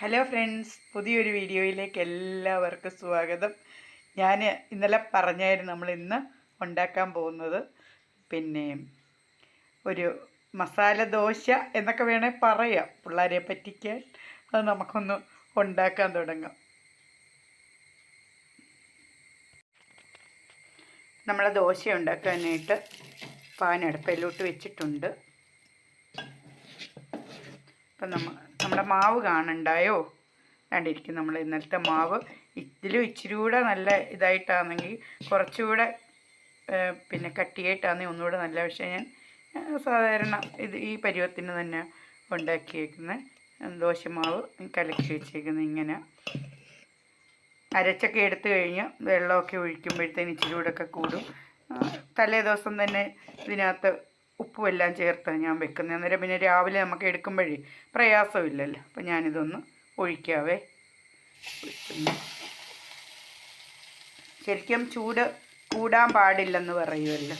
Hello friends പുതിയൊരു വീഡിയോയിലേക്ക് എല്ലാവർക്കും സ്വാഗതം. ഞാൻ ഇന്നലെ പറഞ്ഞായിരുന്നു നമ്മൾ ഇന്ന് ഉണ്ടാക്കാൻ പോകുന്നത്. പിന്നെ ഒരു മസാല ദോശ എന്നൊക്കെ വേണേൽ പറയാം. പിള്ളേരെ പറ്റിക്കാൻ അത് നമുക്കൊന്ന് ഉണ്ടാക്കാൻ തുടങ്ങാം. നമ്മൾ ദോശ ഉണ്ടാക്കാനായിട്ട് പാൻ അടുപ്പിലോട്ട് വെച്ചിട്ടുണ്ട്. അപ്പം നമ്മ നമ്മുടെ മാവ് കാണണ്ടായോ? കണ്ടിരിക്കും നമ്മൾ ഇന്നലത്തെ മാവ്. ഇതിലും ഇച്ചിരി കൂടെ നല്ല ഇതായിട്ടാണെങ്കിൽ കുറച്ചുകൂടെ പിന്നെ കട്ടിയായിട്ടാണെങ്കിൽ ഒന്നുകൂടെ നല്ല പക്ഷേ ഞാൻ സാധാരണ ഇത് ഈ പരുവത്തിന് തന്നെ ഉണ്ടാക്കിയേക്കുന്ന ദോശമാവ് കലക്കി വെച്ചേക്കുന്നത് ഇങ്ങനെ. അരച്ചൊക്കെ എടുത്തു കഴിഞ്ഞ് വെള്ളമൊക്കെ ഒഴിക്കുമ്പോഴത്തേന് ഇച്ചിരി കൂടെ ഒക്കെ കൂടും. തലേ ദിവസം തന്നെ ഇതിനകത്ത് ഉപ്പും എല്ലാം ചേർത്ത് ഞാൻ വെക്കുന്നത് അന്നേരം പിന്നെ രാവിലെ നമുക്ക് എടുക്കുമ്പോഴേ പ്രയാസമില്ലല്ലോ. അപ്പം ഞാനിതൊന്ന് ഒഴിക്കാവേ. ശരിക്കും ചൂട് കൂടാൻ പാടില്ലെന്ന് പറയുമല്ലോ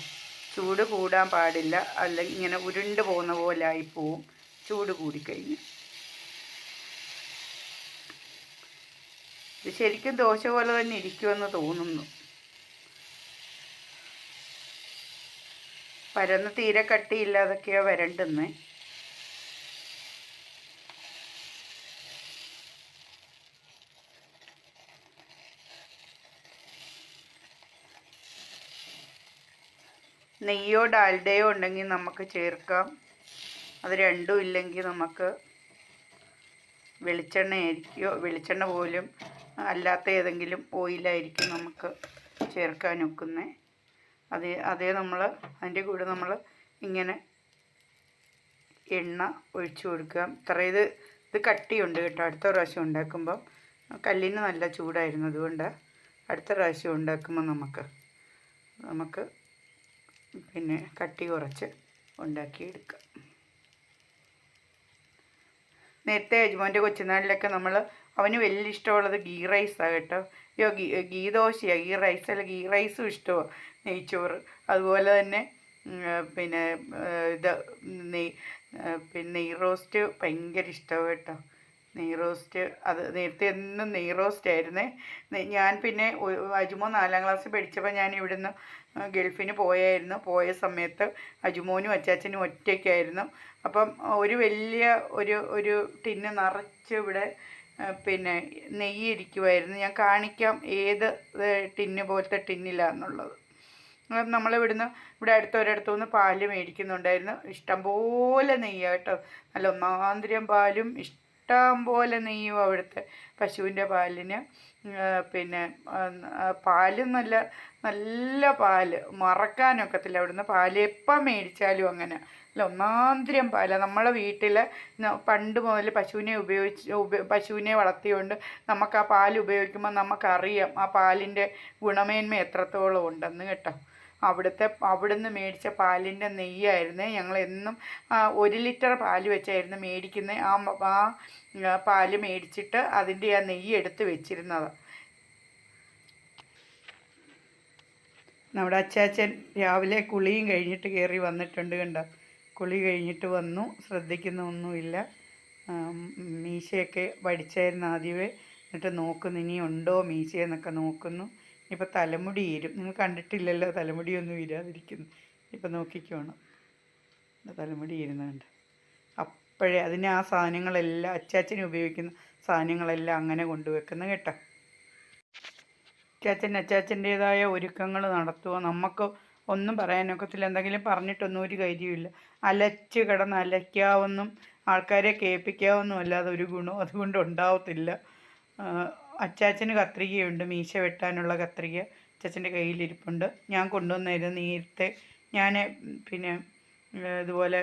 ചൂട് കൂടാൻ പാടില്ല. അല്ലെങ്കിൽ ഇങ്ങനെ ഉരുണ്ട് പോകുന്ന പോലെ ആയി പോവും ചൂട് കൂടിക്കഴിഞ്ഞ്. ഇത് ശരിക്കും ദോശ പോലെ തന്നെ ഇരിക്കുമെന്ന് തോന്നുന്നു. പരന്ന് തീരെ കട്ടിയില്ലാതൊക്കെയാ വരണ്ടെന്ന്. നെയ്യോ ഡാൽഡയോ ഉണ്ടെങ്കിൽ നമുക്ക് ചേർക്കാം. അത് രണ്ടും ഇല്ലെങ്കിൽ നമുക്ക് വെളിച്ചെണ്ണ ആയിരിക്കോ വെളിച്ചെണ്ണ പോലും അല്ലാത്ത ഏതെങ്കിലും ഓയിലായിരിക്കും നമുക്ക് ചേർക്കാൻ ഒക്കുന്നത് അതേ അതേ നമ്മൾ അതിന്റെ കൂടെ നമ്മൾ ഇങ്ങനെ എണ്ണ ഒഴിച്ചു കൊടുക്കുക. ഇത്ര ഇത് ഇത് കട്ടിയുണ്ട് കേട്ടോ. അടുത്ത പ്രാവശ്യം ഉണ്ടാക്കുമ്പം കല്ലിന് നല്ല ചൂടായിരുന്നു അതുകൊണ്ട് അടുത്ത പ്രാവശ്യം ഉണ്ടാക്കുമ്പോൾ നമുക്ക് നമുക്ക് പിന്നെ കട്ടി കുറച്ച് ഉണ്ടാക്കിയെടുക്കാം. നേരത്തെ യജമാന്റെ കൊച്ചുനാളിലൊക്കെ നമ്മൾ അവന് വലിയ ഇഷ്ടമുള്ളത് ഗീ റൈസാണ് കേട്ടോ. അയ്യോ ഗീ ഗീ ദോശയാണ് ഗീ റൈസ് അല്ല ഗീ റൈസും ഇഷ്ടമാണ് നെയ്ച്ചോറ്. അതുപോലെ തന്നെ പിന്നെ ഇത് നെയ് പിന്നെ നെയ് റോസ്റ്റ് ഭയങ്കര ഇഷ്ടമാണ് കേട്ടോ. നെയ് റോസ്റ്റ് അത് നേരത്തെ എന്നും നെയ് റോസ്റ്റ് ആയിരുന്നേ. ഞാൻ പിന്നെ അജുമോ നാലാം ക്ലാസ്സിൽ പഠിച്ചപ്പോൾ ഞാൻ ഇവിടുന്ന് ഗൾഫിന് പോയായിരുന്നു. പോയ സമയത്ത് അജുമോനും അച്ചാച്ചനും ഒറ്റയ്ക്കായിരുന്നു. അപ്പം ഒരു വലിയ ഒരു ഒരു ടിന്ന് നിറച്ച് ഇവിടെ പിന്നെ നെയ്യ് ഇരിക്കുമായിരുന്നു ഞാൻ കാണിക്കാം ഏത് ടിന്ന് പോലത്തെ ടിന്നിലാന്നുള്ളത്. നമ്മൾ ഇവിടുന്ന് ഇവിടെ അടുത്ത ഒരിടത്തു നിന്ന് പാൽ മേടിക്കുന്നുണ്ടായിരുന്നു. ഇഷ്ടംപോലെ നെയ്യ കേട്ടോ. നല്ല ഒന്നാന്തരം പാലും ഇഷ്ടം പോലെ നെയ്യും അവിടുത്തെ പശുവിന്റെ പാലിന്. പിന്നെ പാലും നല്ല നല്ല പാൽ. മറക്കാനൊക്കത്തില്ല അവിടുന്ന് പാൽ. എപ്പം മേടിച്ചാലും അങ്ങനെ. അല്ല ഒന്നാന്തരം പാല. നമ്മളെ വീട്ടിൽ പണ്ട് മുതൽ പശുവിനെ ഉപയോഗിച്ച് ഉപ പശുവിനെ വളർത്തിയോണ്ട് നമുക്ക് ആ പാൽ ഉപയോഗിക്കുമ്പോൾ നമുക്കറിയാം ആ പാലിന്റെ ഗുണമേന്മ എത്രത്തോളം ഉണ്ടെന്ന് കേട്ടോ. അവിടുത്തെ അവിടുന്ന് മേടിച്ച പാലിന്റെ നെയ്യായിരുന്നു. ഞങ്ങൾ എന്നും ഒരു ലിറ്റർ പാൽ വെച്ചായിരുന്നു മേടിക്കുന്നത്. ആ ആ പാൽ മേടിച്ചിട്ട് അതിന്റെ ആ നെയ്യ് എടുത്ത് വെച്ചിരുന്നത്. നമ്മുടെ അച്ചാച്ചൻ രാവിലെ കുളിയും കഴിഞ്ഞിട്ട് കയറി വന്നിട്ടുണ്ട് കണ്ടോ? കുളി കഴിഞ്ഞിട്ട് വന്നു. ശ്രദ്ധിക്കുന്നൊന്നുമില്ല. മീശയൊക്കെ വടിച്ചായിരുന്നു ആദ്യമേ. എന്നിട്ട് നോക്കുന്നു ഇനി ഉണ്ടോ മീശയെന്നൊക്കെ നോക്കുന്നു. ഇനിയിപ്പോൾ തലമുടി ഈരും. നിങ്ങൾ കണ്ടിട്ടില്ലല്ലോ തലമുടിയൊന്നും ഇരാതിരിക്കുന്നു ഇപ്പം നോക്കിക്കോണം. തലമുടി ഇരുന്നുണ്ട് അപ്പോഴേ അതിന് ആ സാധനങ്ങളെല്ലാം അച്ചാച്ചന് ഉപയോഗിക്കുന്ന സാധനങ്ങളെല്ലാം അങ്ങനെ കൊണ്ടുവെക്കുന്നു കേട്ടോ. അച്ചാച്ചൻ അച്ചാച്ചന്റേതായ ഒരുക്കങ്ങൾ നടത്തുക നമുക്ക് ഒന്നും പറയാനൊക്കത്തില്ല എന്തെങ്കിലും പറഞ്ഞിട്ടൊന്നും ഒരു കാര്യമില്ല അലച്ച് കിടന്ന് അലയ്ക്കാവുന്നും ആൾക്കാരെ കേൾപ്പിക്കാവുന്നും അല്ലാതെ ഒരു ഗുണവും അതുകൊണ്ട് ഉണ്ടാവത്തില്ല. അച്ചാച്ചന് കത്രികയുണ്ട്. മീശ വെട്ടാനുള്ള കത്രിക അച്ചാച്ചന്റെ കയ്യിലിരിപ്പുണ്ട്. ഞാൻ കൊണ്ടുവന്നായിരുന്നു നേരത്തെ. ഞാൻ പിന്നെ ഇതുപോലെ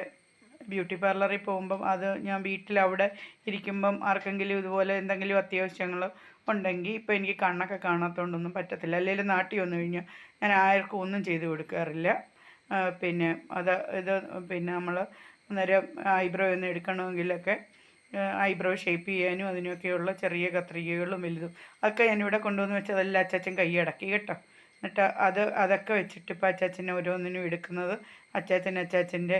ബ്യൂട്ടി പാർലറിൽ പോകുമ്പം അത് ഞാൻ വീട്ടിൽ അവിടെ ഇരിക്കുമ്പം ആർക്കെങ്കിലും ഇതുപോലെ എന്തെങ്കിലും അത്യാവശ്യങ്ങൾ ഉണ്ടെങ്കിൽ ഇപ്പോൾ എനിക്ക് കണ്ണൊക്കെ കാണാത്തതുകൊണ്ടൊന്നും പറ്റത്തില്ല. അല്ലെങ്കിൽ നാട്ടിൽ വന്നു കഴിഞ്ഞാൽ ഞാൻ ആർക്കും ഒന്നും ചെയ്ത് കൊടുക്കാറില്ല. പിന്നെ അത് ഇത് പിന്നെ നമ്മൾ അന്നേരം ഐബ്രോ ഒന്ന് എടുക്കണമെങ്കിലൊക്കെ ഐബ്രോ ഷേപ്പ് ചെയ്യാനും അതിനൊക്കെയുള്ള ചെറിയ കത്രികകളും വലുതും അതൊക്കെ ഞാനിവിടെ കൊണ്ടുവന്ന് വെച്ച് അതെല്ലാം അച്ചാച്ചൻ കൈയടക്കി കേട്ടോ. എന്നിട്ട് അത് അതൊക്കെ വെച്ചിട്ട് ഇപ്പോൾ അച്ചാച്ചൻ ഓരോന്നിനും എടുക്കുന്നത് അച്ചാച്ചൻ അച്ചാച്ചന്റെ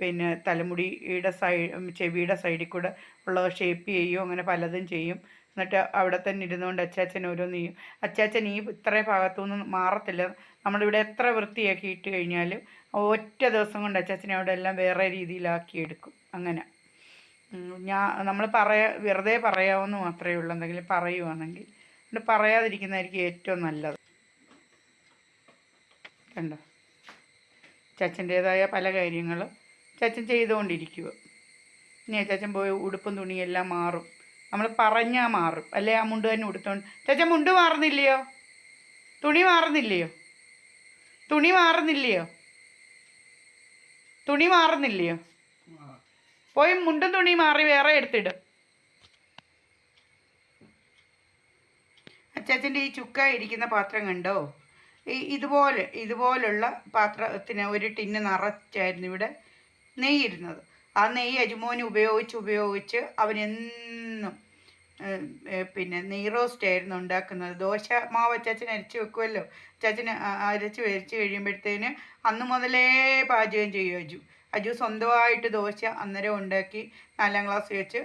പിന്നെ തലമുടിയുടെ സൈഡ് ചെവിയുടെ സൈഡിൽ കൂടെ ഉള്ളത് ഷേപ്പ് ചെയ്യും അങ്ങനെ പലതും ചെയ്യും. എന്നിട്ട് അവിടെ തന്നെ ഇരുന്നുകൊണ്ട് അച്ചാച്ചൻ ഓരോന്ന് ചെയ്യും. അച്ചാച്ചൻ ഈ ഇത്ര ഭാഗത്തുനിന്ന് മാറത്തില്ല. നമ്മളിവിടെ എത്ര വൃത്തിയാക്കിയിട്ട് കഴിഞ്ഞാലും ഒറ്റ ദിവസം കൊണ്ട് അച്ചാച്ചനെ അവിടെ എല്ലാം വേറെ രീതിയിലാക്കിയെടുക്കും. അങ്ങനെ. ഞാൻ നമ്മൾ പറയാ വെറുതെ പറയാമെന്ന് മാത്രമേ ഉള്ളൂ. എന്തെങ്കിലും പറയുവാണെങ്കിൽ. എന്നിട്ട് പറയാതിരിക്കുന്നതായിരിക്കും ഏറ്റവും നല്ലത്. കണ്ടോ? ചച്ചന്റേതായ പല കാര്യങ്ങൾ ചച്ചൻ ചെയ്തുകൊണ്ടിരിക്കുക. ഇനി ചച്ചൻ പോയി ഉടുപ്പും തുണിയെല്ലാം മാറും. നമ്മൾ പറഞ്ഞാൽ മാറും. അല്ലേ? ആ മുണ്ട് തന്നെ ഉടുത്തോണ്ട്. ചച്ചൻ മുണ്ട് മാറുന്നില്ലയോ? തുണി മാറുന്നില്ലയോ? തുണി മാറുന്നില്ലയോ? തുണി മാറുന്നില്ലയോ? പോയി മുണ്ടും തുണി മാറി വേറെ എടുത്തിടും. അച്ചാച്ചന്റെ ഈ ചുക്ക ഇരിക്കുന്ന പാത്രം കണ്ടോ? ഈ ഇതുപോലെ ഇതുപോലുള്ള പാത്രത്തിന് ഒരു ടിന്ന് നിറച്ചായിരുന്നു ഇവിടെ നെയ്യിരുന്നത്. ആ നെയ്യ് അജുമോന് ഉപയോഗിച്ച് ഉപയോഗിച്ച് അവനെന്നും പിന്നെ നെയ് റോസ്റ്റ് ആയിരുന്നു ഉണ്ടാക്കുന്നത്. ദോശ മാവ് അച്ചാച്ചൻ അരച്ച് വെക്കുമല്ലോ അച്ചാച്ചന് അരച്ച് വെച്ച് കഴിയുമ്പോഴത്തേന് അന്ന് മുതലേ പാചകം ചെയ്യും അജു സ്വന്തമായിട്ട് ദോശ അന്നേരം ഉണ്ടാക്കി നാലാം ക്ലാസ് വെച്ച്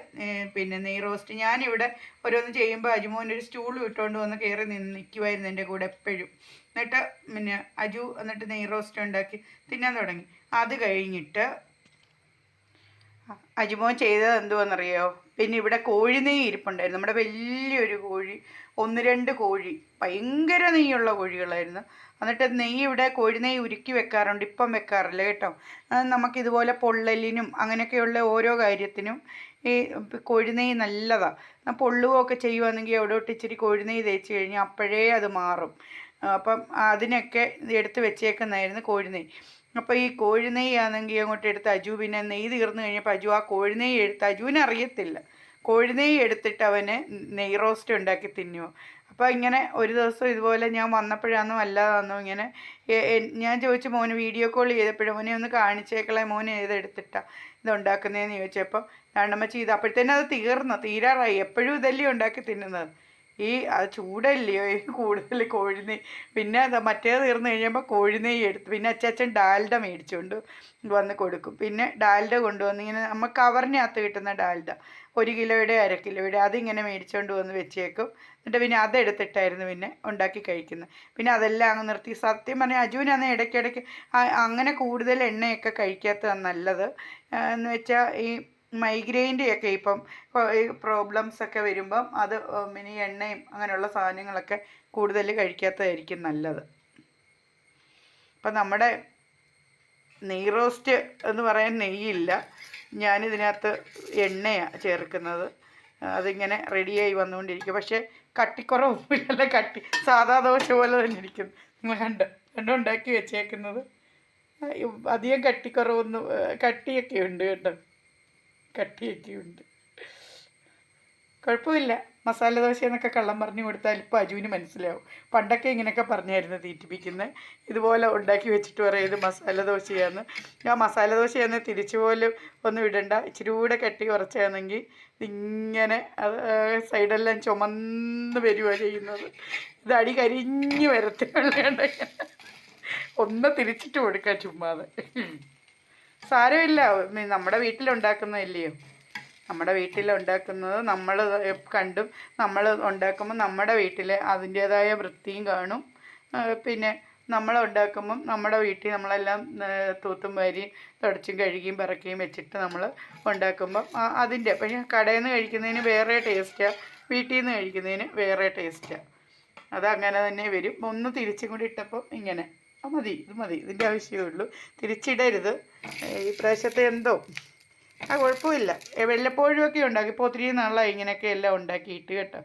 പിന്നെ നെയ് റോസ്റ്റ് ഞാനിവിടെ ഓരോന്ന് ചെയ്യുമ്പോൾ അജുമോൻ ഒരു സ്റ്റൂൾ ഇട്ടുകൊണ്ട് വന്ന് കയറി നിന്ന് നിൽക്കുമായിരുന്നു എന്റെ കൂടെ എപ്പോഴും. എന്നിട്ട് പിന്നെ അജു എന്നിട്ട് നെയ് റോസ്റ്റ് ഉണ്ടാക്കി തിന്നാൻ തുടങ്ങി. അത് കഴിഞ്ഞിട്ട് അജുമോൻ ചെയ്തത് എന്തുവാണെന്നറിയോ പിന്നെ ഇവിടെ കോഴി നെയ്യ് ഇരിപ്പുണ്ടായിരുന്നു. നമ്മുടെ വലിയൊരു കോഴി ഒന്ന് രണ്ട് കോഴി ഭയങ്കര നെയ്യുള്ള കോഴികളായിരുന്നു. എന്നിട്ട് നെയ്യ് ഇവിടെ കോഴി നെയ്യ് ഉരുക്കി വെക്കാറുണ്ട് ഇപ്പം വെക്കാറില്ല കേട്ടോ. നമുക്കിതുപോലെ പൊള്ളലിനും അങ്ങനെയൊക്കെയുള്ള ഓരോ കാര്യത്തിനും ഈ കോഴി നെയ്യ് നല്ലതാണ് പൊള്ളുകയൊക്കെ ചെയ്യുവാണെങ്കിൽ അവിടോട്ട് ഇച്ചിരി കോഴി നെയ്യ് തേച്ച് കഴിഞ്ഞാൽ അപ്പോഴേ അത് മാറും. അപ്പം അതിനൊക്കെ എടുത്ത് വെച്ചേക്കുന്നതായിരുന്നു കോഴി നെയ്യ്. അപ്പോൾ ഈ കോഴി നെയ്യ് ആണെങ്കിൽ അങ്ങോട്ട് എടുത്ത് അജു പിന്നെ നെയ്യ് തീർന്നു കഴിഞ്ഞപ്പോൾ അജു ആ കോഴി നെയ്യ് എടുത്ത് അജുവിനറിയത്തില്ല. കോഴിനെയ്യ് കോഴി നെയ്യ് എടുത്തിട്ട് അവന് നെയ് റോസ്റ്റ് ഉണ്ടാക്കി തിന്നുമോ അപ്പോൾ ഇങ്ങനെ ഒരു ദിവസം ഇതുപോലെ ഞാൻ വന്നപ്പോഴാണോ അല്ലാതാണോ ഇങ്ങനെ ഞാൻ ചോദിച്ചു മോന് വീഡിയോ കോൾ ചെയ്തപ്പോഴും? മോനെ ഒന്ന് കാണിച്ചേക്കളെ മോനെ ഏതെടുത്തിട്ടാണ് ഇത് ഉണ്ടാക്കുന്നതെന്ന് ചോദിച്ചപ്പോൾ രണ്ടമ്മച്ചി ഇത് അപ്പോഴത്തേനും അത് തീർന്നു തീരാറായി. എപ്പോഴും ഇതല്ലേ ഉണ്ടാക്കി തിന്നുന്നത്? ഈ അത് ചൂടല്ലയോ? കൂടുതൽ കോഴിനെയ് പിന്നെ അത് മറ്റേത് തീർന്നു കഴിയുമ്പോൾ കോഴിനെയ് എടുത്ത് പിന്നെ അച്ചാച്ചൻ ഡാൽഡ മേടിച്ചുകൊണ്ട് വന്ന് കൊടുക്കും. പിന്നെ ഡാൽഡ കൊണ്ടുവന്ന് ഇങ്ങനെ നമ്മൾ കവറിനകത്ത് കിട്ടുന്ന ഡാൽഡ. ഒരു കിലോയുടെ അര കിലോയുടെ അതിങ്ങനെ മേടിച്ചുകൊണ്ട് വന്ന് വെച്ചേക്കും. എന്നിട്ട് പിന്നെ അതെടുത്തിട്ടായിരുന്നു പിന്നെ ഉണ്ടാക്കി കഴിക്കുന്നത്. പിന്നെ അതെല്ലാം അങ്ങ് നിർത്തി. സത്യം പറഞ്ഞാൽ അജുവിനാന്ന് ഇടയ്ക്കിടയ്ക്ക് അങ്ങനെ കൂടുതൽ എണ്ണയൊക്കെ കഴിക്കാത്തതാണ് നല്ലത്. എന്ന് വെച്ചാൽ ഈ മൈഗ്രെയിന്റെയൊക്കെ ഇപ്പം പ്രോബ്ലംസ് ഒക്കെ വരുമ്പം അത് മിനി എണ്ണയും അങ്ങനെയുള്ള സാധനങ്ങളൊക്കെ കൂടുതൽ കഴിക്കാത്തതായിരിക്കും നല്ലത്. അപ്പം നമ്മുടെ നെയ് റോസ്റ്റ് എന്ന് പറയാൻ നെയ്യില്ല. ഞാനിതിനകത്ത് എണ്ണയാണ് ചേർക്കുന്നത്. അതിങ്ങനെ റെഡിയായി വന്നുകൊണ്ടിരിക്കും. പക്ഷേ കട്ടിക്കുറവില്ല കട്ടി സാധാ ദോശ പോലെ തന്നെ ഇരിക്കുന്നു നിങ്ങൾ കണ്ടോ? കണ്ടുണ്ടാക്കി വെച്ചേക്കുന്നത്? അധികം കട്ടിക്കുറവൊന്നും കട്ടിയൊക്കെ ഉണ്ട് കേട്ടോ. കട്ടിയൊക്കെ ഉണ്ട് കുഴപ്പമില്ല. മസാല ദോശ എന്നൊക്കെ കള്ളം പറഞ്ഞു കൊടുത്താൽ ഇപ്പോൾ അജുവിന് മനസ്സിലാവും. പണ്ടൊക്കെ ഇങ്ങനെയൊക്കെ പറഞ്ഞായിരുന്നു തീറ്റിപ്പിക്കുന്നത് ഇതുപോലെ ഉണ്ടാക്കി വെച്ചിട്ട് പറയുന്നത് ഇത് മസാല ദോശയാന്ന്. ആ മസാല ദോശയാന്ന് തിരിച്ചു പോലും ഒന്നും ഇടണ്ട. ഇച്ചിരി കൂടെ കട്ടി കുറച്ചാണെങ്കിൽ ഇങ്ങനെ അത് സൈഡെല്ലാം ചുമന്ന് വരിക ചെയ്യുന്നത്. ഇത് അടി കരിഞ്ഞ് വരത്തുള്ള ഒന്ന് തിരിച്ചിട്ട് കൊടുക്കുക ചുമ്മാതെ. സാരമില്ല. നമ്മുടെ വീട്ടിലുണ്ടാക്കുന്നതല്ലയോ? നമ്മുടെ വീട്ടിലുണ്ടാക്കുന്നത് നമ്മൾ കണ്ടും നമ്മൾ ഉണ്ടാക്കുമ്പോൾ നമ്മുടെ വീട്ടിൽ അതിന്റേതായ വൃത്തിയും കാണും. പിന്നെ നമ്മൾ ഉണ്ടാക്കുമ്പം നമ്മുടെ വീട്ടിൽ നമ്മളെല്ലാം തൂത്തും വാരിയും തുടച്ചും കഴുകിയും പറക്കുകയും വെച്ചിട്ട് നമ്മൾ ഉണ്ടാക്കുമ്പം അതിന്റെ പക്ഷേ കടയിൽ നിന്ന് കഴിക്കുന്നതിന് വേറെ ടേസ്റ്റാണ് വീട്ടിൽ നിന്ന് കഴിക്കുന്നതിന് വേറെ ടേസ്റ്റാണ് അതങ്ങനെ തന്നെ വരും. ഒന്ന് തിരിച്ചും കൂടി ഇട്ടപ്പോൾ ഇങ്ങനെ. മതി ഇത് മതി ഇതിന്റെ ആവശ്യമേ ഉള്ളൂ. തിരിച്ചിടരുത്. ഈ പ്രാവശ്യത്തെ എന്തോ. ആ കുഴപ്പമില്ല. വെള്ളപ്പോഴും വല്ലപ്പോഴും ഒക്കെ ഉണ്ടാക്കി. ഇപ്പോൾ ഒത്തിരി നാളായി ഇങ്ങനെയൊക്കെ എല്ലാം ഉണ്ടാക്കിയിട്ട് കേട്ടോ.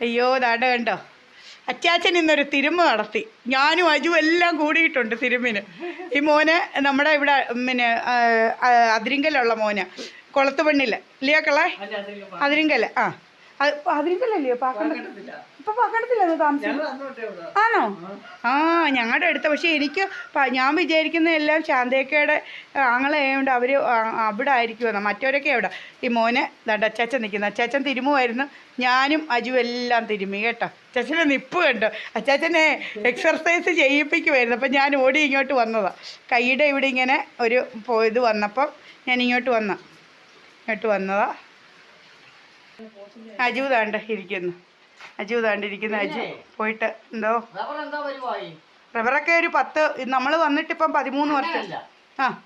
അയ്യോ ദാട കണ്ടോ? അച്ചാച്ചൻ ഇന്നൊരു തിരുമ്മ നടത്തി. ഞാനും അജു എല്ലാം കൂടിയിട്ടുണ്ട് തിരുമ്മിന് ഈ മോന് നമ്മുടെ ഇവിടെ പിന്നെ അതിരിങ്കലുള്ള മോന്. കൊളത്തുപണ്ണില്ല ഇല്ലയോ കളേ അതിരിങ്കൽ. ആ. പാക്കണ്ട ഇപ്പൊ പാക്കണ്ടത്തില്ലെന്ന് താമസം. ആണോ? ആ. ഞങ്ങളുടെ അടുത്ത. പക്ഷെ എനിക്ക് ഞാൻ വിചാരിക്കുന്ന എല്ലാം ശാന്തേക്കയുടെ ആങ്ങളായതുകൊണ്ട് അവർ അവിടെ ആയിരിക്കുമെന്ന് മറ്റവരൊക്കെ എവിടെ? ഈ മോനെ ദണ്ട അച്ചാച്ചൻ നിൽക്കുന്ന അച്ചാച്ചൻ തിരുമുമായിരുന്നു ഞാനും അജു എല്ലാം തിരുമി കേട്ടോ? അച്ചാച്ചനെ നിപ്പ് കണ്ടോ? അച്ചാച്ചനെ എക്സർസൈസ് ചെയ്യിപ്പിക്കുമായിരുന്നു അപ്പം ഞാൻ ഓടി ഇങ്ങോട്ട് വന്നതാ. കൈയുടെ ഇവിടെ ഇങ്ങനെ ഒരു ഇത് വന്നപ്പം ഞാൻ ഇങ്ങോട്ട് വന്ന. ഇങ്ങോട്ട് വന്നതാ. അജു താണ്ട് ഇരിക്കുന്നു. അജു താണ്ട് ഇരിക്കുന്നു. അജു പോയിട്ട് എന്തോ റബ്ബറൊക്കെ ഒരു പത്ത് നമ്മൾ വന്നിട്ട് ഇപ്പം പതിമൂന്ന് വർഷം. ആ.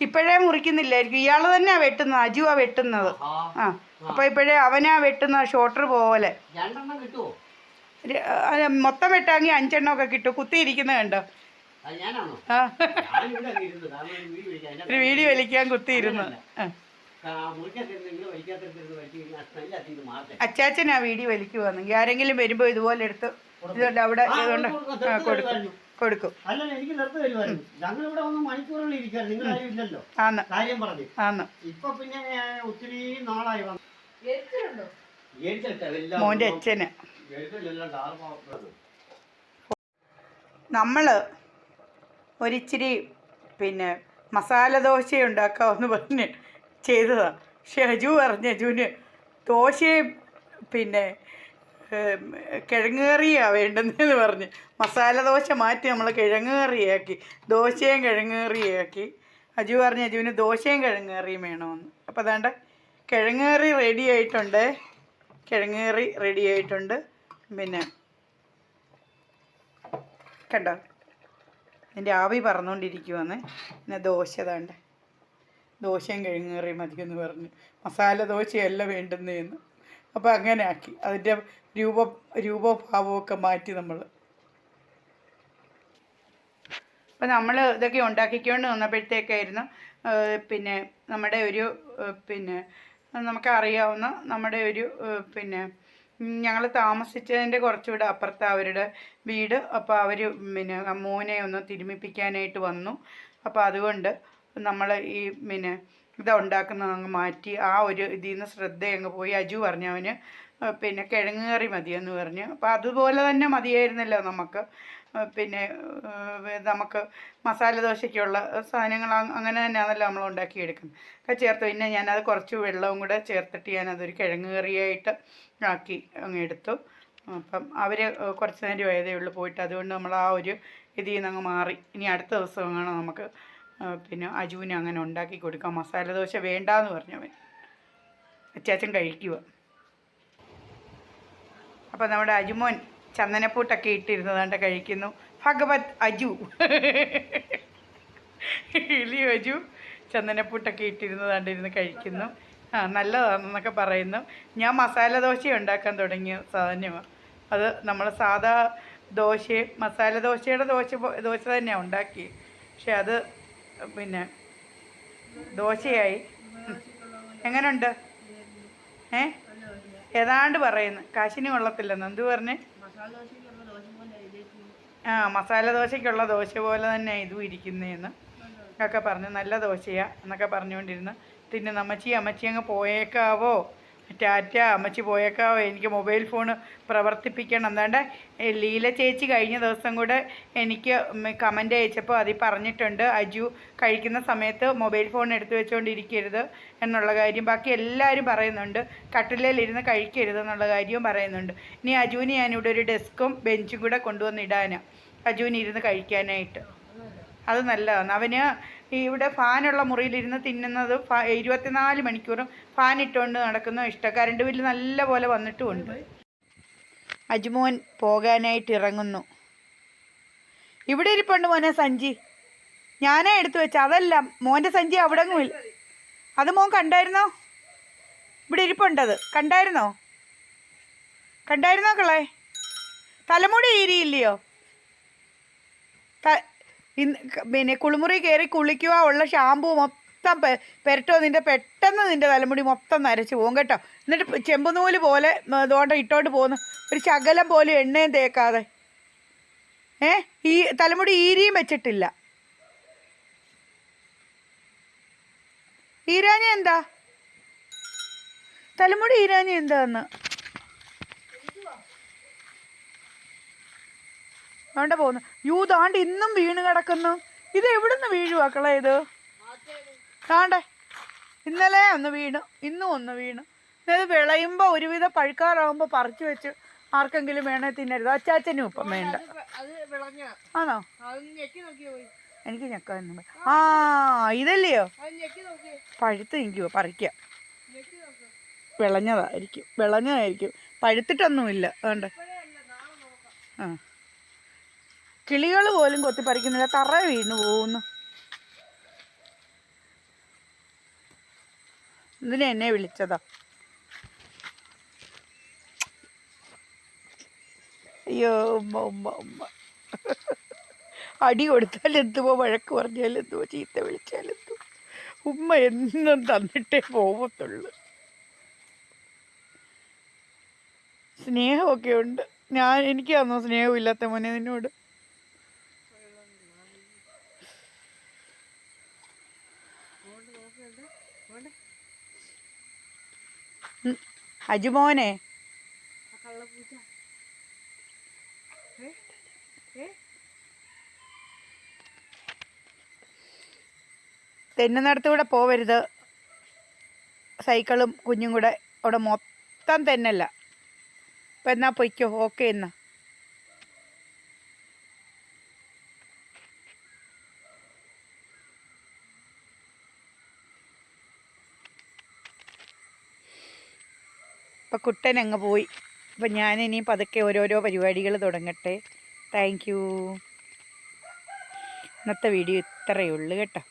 ഇപ്പോഴേ മുറിക്കുന്നില്ലായിരിക്കും. ഇയാൾ തന്നെയാ വെട്ടുന്നത്. അജുവാ വെട്ടുന്നത്. ആ. അപ്പൊ ഇപ്പോഴേ അവനാ വെട്ടുന്ന ഷോട്ടർ പോലെ. മൊത്തം വെട്ടാങ്കി അഞ്ചെണ്ണം ഒക്കെ കിട്ടും. കുത്തിയിരിക്കുന്നത് കണ്ടോ? ഒരു വീഡിയോ വലിക്കാൻ കുത്തിയിരുന്നു. ആ. അച്ചാച്ചൻ ആ വീഡിയോ വലിക്കുവാണെങ്കിൽ ആരെങ്കിലും വരുമ്പോ ഇതുപോലെ എടുത്ത് ഇതുകൊണ്ട് അവിടെ ഇതുകൊണ്ട് കൊടുക്കും, കൊടുക്കും, അല്ല എനിക്ക് നിർത്തി വരുമായിരുന്നു ഞങ്ങൾ ഇവിടെ മണിക്കൂറുകൾ നിങ്ങൾ ആരും ഇല്ലല്ലോ. ആന്ന്. കാര്യം പറഞ്ഞു. ആന്ന്. ഇപ്പൊ പിന്നെ ഞാൻ ഒത്തിരി നാളായി വന്നു. മോന്റെ അച്ഛന്. നമ്മൾ ഒരിച്ചിരി പിന്നെ മസാല ദോശ ഉണ്ടാക്കാമെന്ന് പറഞ്ഞ് ചെയ്തതാണ് ഷെജു പറഞ്ഞ ജുന് ദോശയും പിന്നെ കിഴങ്ങ് കറിയാണ് വേണ്ടുന്നതെന്ന് പറഞ്ഞ്. മസാല ദോശ മാറ്റി നമ്മൾ കിഴങ്ങ് കറിയാക്കി ദോശയും കിഴങ്ങ് കറിയാക്കി അജു പറഞ്ഞ അജുവിന് ദോശയും കിഴങ്ങ് കറിയും വേണമെന്ന് അപ്പോൾ അതാണ്ട് കിഴങ്ങ് കറി റെഡി ആയിട്ടുണ്ട്. കിഴങ്ങ് കറി റെഡി ആയിട്ടുണ്ട്. പിന്നെ കണ്ടോ? എന്റെ ആവി പറന്നുകൊണ്ടിരിക്കുവാന്ന് പിന്നെ ദോശ താണ്ട് ദോശയും കിഴങ്ങേറി മതിയെന്ന് പറഞ്ഞു. മസാല ദോശയല്ല വേണ്ടുന്നതെന്ന് അപ്പോൾ അങ്ങനെ ആക്കി അതിന്റെ രൂപ രൂപഭാവമൊക്കെ മാറ്റി നമ്മൾ അപ്പോൾ നമ്മൾ ഇതൊക്കെ ഉണ്ടാക്കിക്കൊണ്ട് വന്നപ്പോഴത്തേക്കായിരുന്നു പിന്നെ നമ്മുടെ ഒരു പിന്നെ നമുക്കറിയാവുന്ന നമ്മുടെ ഒരു പിന്നെ ഞങ്ങൾ താമസിച്ചതിന്റെ കുറച്ചുകൂടെ അപ്പുറത്ത് അവരുടെ വീട്. അപ്പോൾ അവർ പിന്നെ മോനെ ഒന്ന് തിരുമിപ്പിക്കാനായിട്ട് വന്നു. അപ്പോൾ അതുകൊണ്ട് നമ്മൾ ഈ പിന്നെ ഇത് ഉണ്ടാക്കുന്നത് അങ്ങ് മാറ്റി ആ ഒരു ഇതിൽ നിന്ന് ശ്രദ്ധ അങ്ങ് പോയി. അജു പറഞ്ഞു അവന് പിന്നെ കിഴങ്ങ് കറി മതിയെന്ന് പറഞ്ഞു. അപ്പോൾ അതുപോലെ തന്നെ മതിയായിരുന്നല്ലോ നമുക്ക്. പിന്നെ നമുക്ക് മസാല ദോശയ്ക്കുള്ള സാധനങ്ങൾ അങ്ങനെ തന്നെയാണല്ലോ നമ്മൾ ഉണ്ടാക്കിയെടുക്കുന്നത്. ഒക്കെ ചേർത്ത് പിന്നെ ഞാനത് കുറച്ച് വെള്ളവും കൂടെ ചേർത്തിട്ട് ഞാനതൊരു കിഴങ്ങ് കറിയായിട്ട് ആക്കി അങ്ങ് എടുത്തു. അപ്പം അവർ കുറച്ച് നേരം ആയതേ ഉള്ളൂ പോയിട്ട്. അതുകൊണ്ട് നമ്മൾ ആ ഒരു ഇതിൽ നിന്ന് അങ്ങ് മാറി. ഇനി അടുത്ത ദിവസം അങ്ങനെ നമുക്ക് പിന്നെ അജുവിന് അങ്ങനെ ഉണ്ടാക്കി കൊടുക്കാം. മസാല ദോശ വേണ്ടാന്ന് പറഞ്ഞവൻ. അച്ചാച്ചൻ കഴിക്കുക. അപ്പം നമ്മുടെ അജുമോൻ ചന്ദനപ്പൂട്ടൊക്കെ ഇട്ടിരുന്നതാണ്ട് കഴിക്കുന്നു. ഭഗവത് അജു. ഇലി അജു? ചന്ദനപ്പൂട്ടൊക്കെ ഇട്ടിരുന്നതാണ്ട് ഇരുന്ന് കഴിക്കുന്നു. ആ നല്ലതാണെന്നൊക്കെ പറയുന്നു. ഞാൻ മസാല ദോശ ഉണ്ടാക്കാൻ തുടങ്ങിയ സാധനമാണ് അത് നമ്മൾ സാധാ ദോശയും മസാല ദോശയുടെ ദോശ ദോശ തന്നെയാണ് ഉണ്ടാക്കി പക്ഷെ അത് പിന്നെ ദോശയായി. എങ്ങനെയുണ്ട് ഏ? ഏതാണ്ട് പറയുന്നു. കാശിന് കൊള്ളത്തില്ലെന്ന്? എന്ത് പറഞ്ഞേ? ആ മസാല ദോശയ്ക്കുള്ള ദോശ പോലെ തന്നെ ഇതും ഇരിക്കുന്നതെന്ന് ഒക്കെ പറഞ്ഞു. നല്ല ദോശയാണ് എന്നൊക്കെ പറഞ്ഞുകൊണ്ടിരുന്നു. പിന്നെ അമ്മച്ചി അമ്മച്ചി അങ്ങ് പോയേക്കാവോ? ടാറ്റ അമ്മച്ചി പോയേക്കാവോ എനിക്ക് മൊബൈൽ ഫോൺ പ്രവർത്തിപ്പിക്കണം. എന്താണ്ട് ലീല ചേച്ചി കഴിഞ്ഞ ദിവസം കൂടെ എനിക്ക് കമന്റ് അയച്ചപ്പോൾ അതിൽ പറഞ്ഞിട്ടുണ്ട് അജു കഴിക്കുന്ന സമയത്ത് മൊബൈൽ ഫോൺ എടുത്തു വെച്ചുകൊണ്ടിരിക്കരുത് എന്നുള്ള കാര്യം. ബാക്കി എല്ലാവരും പറയുന്നുണ്ട് കട്ടിലേലിരുന്ന് കഴിക്കരുത് എന്നുള്ള കാര്യവും പറയുന്നുണ്ട്. ഇനി അജുവിന് ഞാനിവിടെ ഒരു ഡെസ്കും ബെഞ്ചും കൂടെ കൊണ്ടുവന്നിടാനാണ് അജുവിന് ഇരുന്ന് കഴിക്കാനായിട്ട്. അത് നല്ലതാണ്. അവന് ഇവിടെ ഫാനുള്ള മുറിയിലിരുന്ന് തിന്നുന്നത് ഇരുപത്തിനാല് മണിക്കൂറും ഫാൻ ഇട്ടുകൊണ്ട് നടക്കുന്ന ഇഷ്ടം കറണ്ട് ബില്ല് നല്ല പോലെ വന്നിട്ടുമുണ്ട്. അജ്മോൻ പോകാനായിട്ട് ഇറങ്ങുന്നു. ഇവിടെ ഇരിപ്പുണ്ട് മോനെ സഞ്ചി. ഞാനേ എടുത്തു വെച്ച അതല്ല മോന്റെ സഞ്ചി അവിടെ ഇല്ല. അത് മോൻ കണ്ടായിരുന്നോ? ഇവിടെ ഇരിപ്പുണ്ടത് കണ്ടായിരുന്നോ? കണ്ടായിരുന്നോ കളേ തലമുടി ഈരിയില്ലയോ ത- പിന്നെ കുളിമുറി കയറി കുളിക്കുക ഉള്ള ഷാമ്പു മൊത്തം പെരട്ടോ നിന്റെ പെട്ടെന്ന് നിന്റെ തലമുടി മൊത്തം നരച്ച് പോകും കേട്ടോ. എന്നിട്ട് ചെമ്പുനൂൽ പോലെ ഇതുകൊണ്ട് ഇട്ടോണ്ട് പോകുന്നു. ഒരു ശകലം പോലും എണ്ണയും തേക്കാതെ. ഏ? ഈ തലമുടി ഈരിയും വെച്ചിട്ടില്ല. ഈരാഞ്ഞ എന്താ? തലമുടി ഈരാഞ്ഞ എന്താന്ന്? വേണ്ട പോകുന്നു. യൂ താണ്ട് ഇന്നും വീണ് കിടക്കുന്നു. ഇത് എവിടുന്ന് വീഴുവാ മക്കളെ ഇത്? താണ്ടേ ഇന്നലെ ഒന്ന് വീണു ഇന്നും ഒന്ന് വീണു. ഇത് വിളയുമ്പോൾ ഒരുവിധം പഴുക്കാറാകുമ്പോൾ പറിച്ചു വെച്ച് ആർക്കെങ്കിലും വേണേ തിന്നരുത്. അച്ചാച്ചനും ഇപ്പം വേണ്ട. ആണോ? എനിക്ക് ഞെക്കാനൊന്നും ആ ഇതല്ലയോ? പഴുത്ത് നിൽക്കുവോ? പറിക്ക. വിളഞ്ഞതായിരിക്കും. വിളഞ്ഞതായിരിക്കും. പഴുത്തിട്ടൊന്നുമില്ല. വേണ്ട ആ. കിളികൾ പോലും കൊത്തി പറിക്കുന്നില്ല. തറ വീണ് പോകുന്നു. ഇതിനെ എന്നെ വിളിച്ചതാ. അയ്യോ ഉമ്മ ഉമ്മ ഉമ്മ. അടി കൊടുത്താൽ എന്തുവോ? വഴക്ക് പറഞ്ഞാൽ എന്തുവോ? ചീത്ത വിളിച്ചാൽ എന്തുവോ? ഉമ്മ എന്നും തന്നിട്ടേ പോവത്തുള്ളൂ. സ്നേഹമൊക്കെ ഉണ്ട്. ഞാൻ എനിക്കാന്നോ സ്നേഹമില്ലാത്ത മോനെ നിന്നോട് അങ്ങോട്ട് നോക്കുന്നുണ്ട് അങ്ങോട്ട് ഉം. അജുമോനെ തെന്നുന്നിടത്തൂടെ പോവരുത്. സൈക്കിളും കുഞ്ഞും കൂടെ അവിടെ മൊത്തം തെന്നല്ല. അപ്പം എന്നാൽ പൊയ്ക്കോ? ഓക്കെ എന്നാ. അപ്പം കുട്ടൻ അങ്ങ് പോയി. അപ്പം ഞാനിനി പതുക്കെ ഓരോരോ പരിപാടികൾ തുടങ്ങട്ടെ. താങ്ക് യു ഇന്നത്തെ വീഡിയോ ഇത്രയേ ഉള്ളൂ കേട്ടോ.